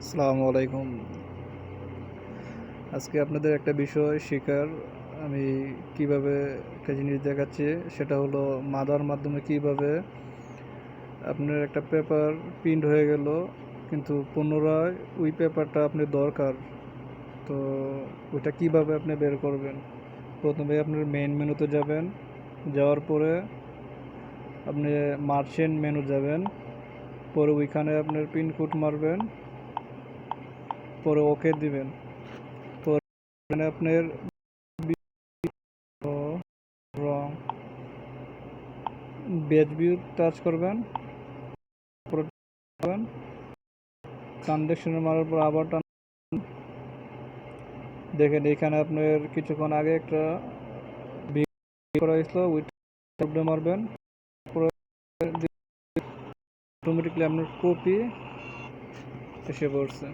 আসসালামু আলাইকুম। আজকে আপনাদের একটা বিষয় শেখার আমি কীভাবে একটা জিনিস দেখাচ্ছি, সেটা হলো মাদার মাধ্যমে কীভাবে আপনার একটা পেপার প্রিন্ট হয়ে গেল, কিন্তু পুনরায় ওই পেপারটা আপনার দরকার। তো ওইটা কীভাবে আপনি বের করবেন? প্রথমে আপনার মেন মেনুতে যাবেন। যাওয়ার পরে আপনি মার্চেন্ট মেনু যাবেন। পরে ওইখানে আপনার পিন কোড মারবেন। পরে ওকে দিবেন। এখানে আপনার রং, বেজ ভিউ টাচ করবেন। ট্রানজ্যাকশনে মারার পর আবার টান দেখেন, এখানে আপনার কিছুক্ষণ আগে একটা করা হয়েছিল ওইটা মারবেন। অটোমেটিকলি আপনার কপি এসে পড়ছে।